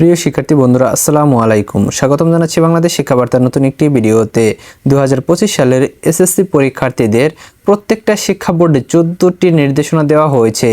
প্রিয় শিক্ষার্থী বন্ধুরা, আসসালামু আলাইকুম। স্বাগতম জানাচ্ছি বাংলাদেশ শিক্ষাবার্তার নতুন একটি ভিডিওতে। দুই হাজার পঁচিশ সালের এসএসসি পরীক্ষার্থীদের প্রত্যেকটা শিক্ষা বোর্ডে চোদ্দোটি নির্দেশনা দেওয়া হয়েছে।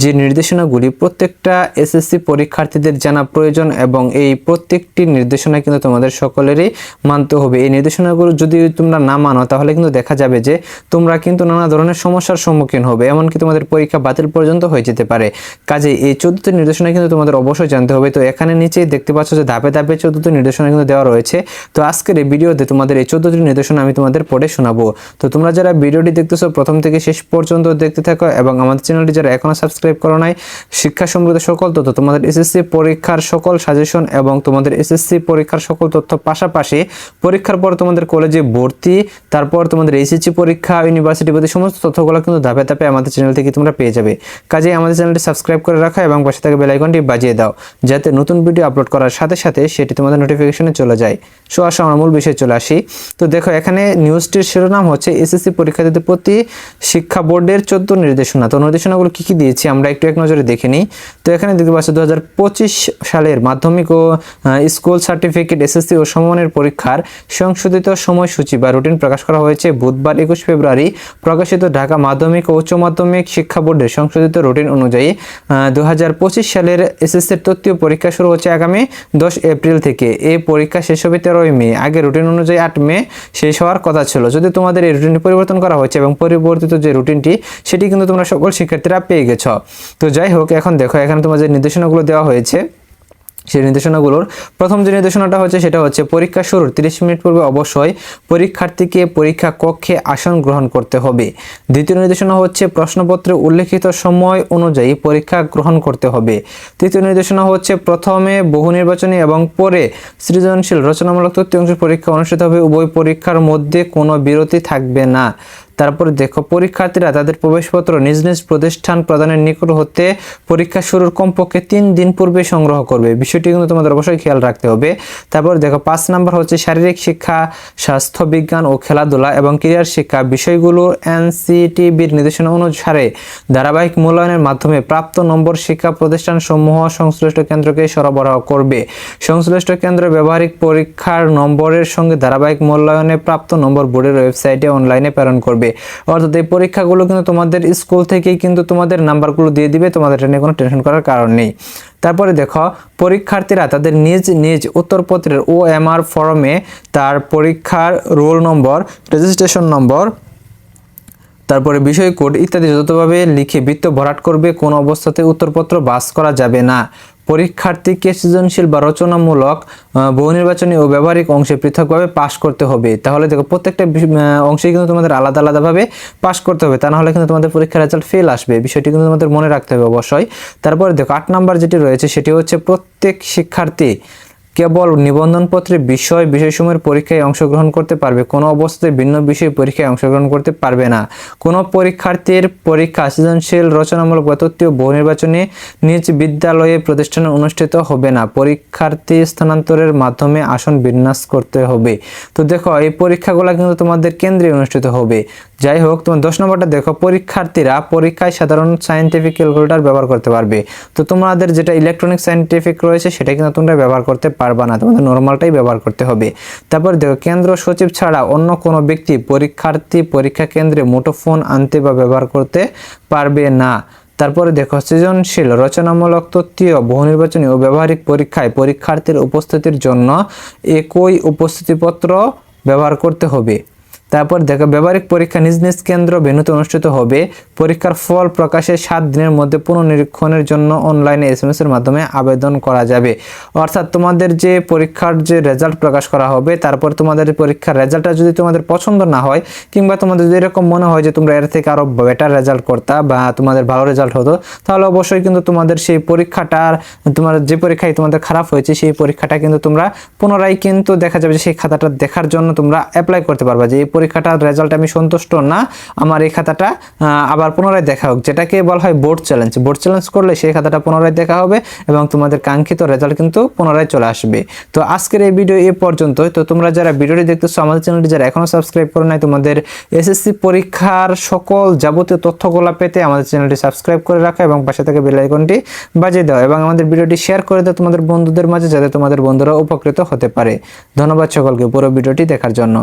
যে নির্দেশনাগুলি প্রত্যেকটা এসএসসি পরীক্ষার্থীদের জানা প্রয়োজন এবং এই প্রত্যেকটি নির্দেশনা কিন্তু তোমাদের সকলেরই মানতে হবে। এই নির্দেশনাগুলো যদি তোমরা না মানো, তাহলে কিন্তু দেখা যাবে যে তোমরা কিন্তু নানা ধরনের সমস্যার সম্মুখীন হবে, এমনকি তোমাদের পরীক্ষা বাতিল পর্যন্ত হয়ে যেতে পারে। কাজে এই চোদ্দটি নির্দেশনা কিন্তু তোমাদের অবশ্যই জানতে হবে। তো এখানে নিচেই দেখতে পাচ্ছ যে ধাপে ধাপে চোদ্দটি নির্দেশনা কিন্তু দেওয়া রয়েছে। তো আজকের এই ভিডিওতে তোমাদের এই চোদ্দটি নির্দেশনা আমি তোমাদের পড়ে শোনাবো। তো তোমরা যারা ভিডিওটি দেখতেছো, প্রথম থেকে শেষ পর্যন্ত দেখতে থাকো এবং আমাদের চ্যানেলটি যারা এখনও সাবস্ক্রাইব করো নাই, শিক্ষা সমৃদ্ধ সকল তথ্য, তোমাদের এসএসসি পরীক্ষার সকল সাজেশন এবং তোমাদের এসএসসি পরীক্ষার সকল তথ্য পাশাপাশি পরীক্ষার পর তোমাদের কলেজে ভর্তি, তারপর তোমাদের এইচএসসি পরীক্ষা ইউনিভার্সিটি প্রতি সমস্ত তথ্যগুলো কিন্তু ধাপে ধাপে আমাদের চ্যানেল থেকে তোমরা পেয়ে যাবে। কাজে আমাদের চ্যানেলটি সাবস্ক্রাইব করে রাখো এবং পাশে থাকা বেল আইকনটি বাজিয়ে দাও, যাতে নতুন ভিডিও আপলোড করার সাথে সাথে সেটি তোমাদের নোটিফিকেশনে চলে যায়। সো আসো আমরা মূল বিষয়ে চলে আসি। তো দেখো, এখানে নিউজটির শিরোনাম হচ্ছে এসএসসি পরীক্ষার্থীদের প্রতি শিক্ষা বোর্ডের চোদ্দ নির্দেশনা। তো নির্দেশনাগুলো কী কী দিয়েছি আমরা একটু এক নজরে দেখে নিই। তো এখানে দেখতে পাচ্ছি দু সালের মাধ্যমিক ও স্কুল সার্টিফিকেট, এসএসসি ও সমমানের পরীক্ষার সংশোধিত সময়সূচি বা রুটিন প্রকাশ করা হয়েছে বুধবার একুশ ফেব্রুয়ারি প্রকাশিত ঢাকা মাধ্যমিক ও উচ্চ মাধ্যমিক শিক্ষা বোর্ডের সংশোধিত রুটিন অনুযায়ী দু হাজার পঁচিশ সালের এসএসসির তত্ত্বীয় পরীক্ষা শুরু হচ্ছে আগামী দশ এপ্রিল থেকে। এ পরীক্ষা শেষ হবে তেরোই মে। আগে রুটিন অনুযায়ী আট মে শেষ হওয়ার কথা ছিল। যদি তোমাদের এই রুটিনটি পরিবর্তন করা হয়েছে এবং পরিবর্তিত যে রুটিনটি সেটি কিন্তু তোমরা সকল শিক্ষার্থীরা পেয়ে গেছ। তো যাই হোক, এখন দেখো, এখানে তোমার যে নির্দেশনাগুলো দেওয়া হয়েছে, সেই নির্দেশনাগুলোর প্রথম যে নির্দেশনাটা হচ্ছে, সেটা হচ্ছে পরীক্ষা শুরুর 30 মিনিট পূর্বে অবশ্যই পরীক্ষার্থীকে পরীক্ষা কক্ষে আসন গ্রহণ করতে হবে। দ্বিতীয় নির্দেশনা হচ্ছে প্রশ্নপত্রে উল্লেখিত সময় অনুযায়ী পরীক্ষা গ্রহণ করতে হবে। তৃতীয় নির্দেশনা হচ্ছে প্রথমে বহু নির্বাচনী এবং পরে সৃজনশীল রচনামূলক তৃতীয় অংশের পরীক্ষা অনুষ্ঠিত হবে। উভয় পরীক্ষার মধ্যে কোনো বিরতি থাকবে না। তারপরে দেখো, পরীক্ষার্থীরা তাদের প্রবেশপত্র নিজ নিজ প্রতিষ্ঠান প্রদানের নিকট হতে পরীক্ষা শুরুর কমপক্ষে তিন দিন পূর্বে সংগ্রহ করবে। বিষয়টি কিন্তু তোমাদের অবশ্যই খেয়াল রাখতে হবে। তারপর দেখো, পাঁচ নাম্বার হচ্ছে শারীরিক শিক্ষা, স্বাস্থ্য বিজ্ঞান ও খেলাধুলা এবং ক্রীড়ার শিক্ষা। বিষয়গুলো এনসিটিবির নির্দেশনা অনুসারে ধারাবাহিক মূল্যায়নের মাধ্যমে প্রাপ্ত নম্বর শিক্ষা প্রতিষ্ঠান সমূহ সংশ্লিষ্ট কেন্দ্রকে সরবরাহ করবে। সংশ্লিষ্ট কেন্দ্র ব্যবহারিক পরীক্ষার নম্বরের সঙ্গে ধারাবাহিক মূল্যায়নে প্রাপ্ত নম্বর বোর্ডের ওয়েবসাইটে অনলাইনে প্রেরণ করবে। অর্থাৎ এই পরীক্ষাগুলো কিন্তু তোমাদের স্কুল থেকেই কিন্তু তোমাদের নাম্বারগুলো দিয়ে দিবে, তোমাদের এটা নিয়ে কোনো টেনশন করার কারণ নেই। তারপরে দেখো, পরীক্ষার্থীরা তাদের নিজ নিজ উত্তরপত্রের ও এম আর ফর্মে তার পরীক্ষার রোল নম্বর রেজিস্ট্রেশন নম্বর তারপরে বিষয় কোড ইত্যাদি যতভাবে লিখে বৃত্ত ভরাট করবে, কোনো অবস্থাতে উত্তরপত্র বাস করা যাবে না। পরীক্ষার্থীকে সৃজনশীল বা রচনামূলক বহুনির্বাচনী বহু নির্বাচনী ও ব্যবহারিক অংশে পৃথকভাবে পাশ করতে হবে। তাহলে দেখো, প্রত্যেকটা অংশে কিন্তু তোমাদের আলাদা আলাদাভাবে পাশ করতে হবে। তা না হলে কিন্তু তোমাদের পরীক্ষার রেজাল্ট ফেল আসবে। বিষয়টি কিন্তু তোমাদের মনে রাখতে হবে অবশ্যই। তারপরে দেখো, আট নাম্বার যেটি রয়েছে, সেটি হচ্ছে প্রত্যেক শিক্ষার্থী কেবল নিবন্ধনপত্রে বিষয় বিষয়সমূহের পরীক্ষায় অংশগ্রহণ করতে পারবে, কোনো অবস্থায় ভিন্ন বিষয়ে পরীক্ষায় অংশগ্রহণ করতে পারবে না। কোনো পরীক্ষার্থীর পরীক্ষা সৃজনশীল, রচনামূলক বা তত্ত্বীয় বহু নির্বাচনে নিজ বিদ্যালয়ে প্রতিষ্ঠানে অনুষ্ঠিত হবে না। পরীক্ষার্থী স্থানান্তরের মাধ্যমে আসন বিন্যাস করতে হবে। তো দেখো, এই পরীক্ষাগুলো কিন্তু তোমাদের কেন্দ্রে অনুষ্ঠিত হবে। যাই হোক, তোমার দশ নম্বরটা দেখো, পরীক্ষার্থীরা পরীক্ষায় সাধারণ সায়েন্টিফিক ক্যালকুলেটর ব্যবহার করতে পারবে। তো তোমাদের যেটা ইলেকট্রনিক সায়েন্টিফিক রয়েছে, সেটা কিন্তু তোমরা ব্যবহার করতে পারবা না, তোমাদের নর্মালটাই ব্যবহার করতে হবে। তারপর দেখো, কেন্দ্র সচিব ছাড়া অন্য কোনো ব্যক্তি পরীক্ষার্থী পরীক্ষা কেন্দ্রে মুঠোফোন আনতে বা ব্যবহার করতে পারবে না। তারপরে দেখো, সৃজনশীল, রচনামূলক তত্ত্বীয় বহুনির্বাচনী ও ব্যবহারিক পরীক্ষায় পরীক্ষার্থীর উপস্থিতির জন্য একই উপস্থিতিপত্র ব্যবহার করতে হবে। তারপর দেখো, ব্যবহারিক পরীক্ষা নিজ নিজ কেন্দ্র ভেন্যুতে অনুষ্ঠিত হবে। পরীক্ষার ফল প্রকাশের সাত দিনের মধ্যে পুনর্নিরীক্ষণের জন্য অনলাইনে এস এম এর মাধ্যমে আবেদন করা যাবে। অর্থাৎ তোমাদের যে পরীক্ষার যে রেজাল্ট প্রকাশ করা হবে, তারপর তোমাদের পরীক্ষার রেজাল্টটা যদি তোমাদের পছন্দ না হয়, কিংবা তোমাদের যদি এরকম মনে হয় যে তোমরা এর থেকে আরও বেটার রেজাল্ট করতা বা তোমাদের ভালো রেজাল্ট হতো, তাহলে অবশ্যই কিন্তু তোমাদের সেই পরীক্ষাটার, তোমার যে পরীক্ষায় তোমাদের খারাপ হয়েছে, সেই পরীক্ষাটা কিন্তু তোমরা পুনরায় কিন্তু দেখা যাবে যে সেই খাতাটা দেখার জন্য তোমরা অ্যাপ্লাই করতে পারবা যে এই পরীক্ষাটার রেজাল্ট আমি সন্তুষ্ট না। আমার এই খাতাটা আবার পুনরায় দেখা হোক। যেটাকে বলা হয় বোর্ড চ্যালেঞ্জ বোর্ড চ্যালেঞ্জ করলে সেই খাতাটা পুনরায় দেখা হবে এবং তোমাদের কাঙ্ক্ষিত রেজাল্ট কিন্তু পুনরায় চলে আসবে। তো আজকের এই ভিডিও এ পর্যন্তই। তো তোমরা যারা ভিডিওটি দেখতেছো, আমাদের চ্যানেলটি যারা এখনও সাবস্ক্রাইব করো নাই, তোমাদের এসএসসি পরীক্ষার সকল যাবতীয় তথ্যগুলো পেতে আমাদের চ্যানেলটি সাবস্ক্রাইব করে রাখো এবং পাশে থেকে বেল আইকনটি বাজিয়ে দাও এবং আমাদের ভিডিওটি শেয়ার করে দাও তোমাদের বন্ধুদের মাঝে, যাতে তোমাদের বন্ধুরা উপকৃত হতে পারে। ধন্যবাদ সকলকে পুরো ভিডিওটি দেখার জন্য।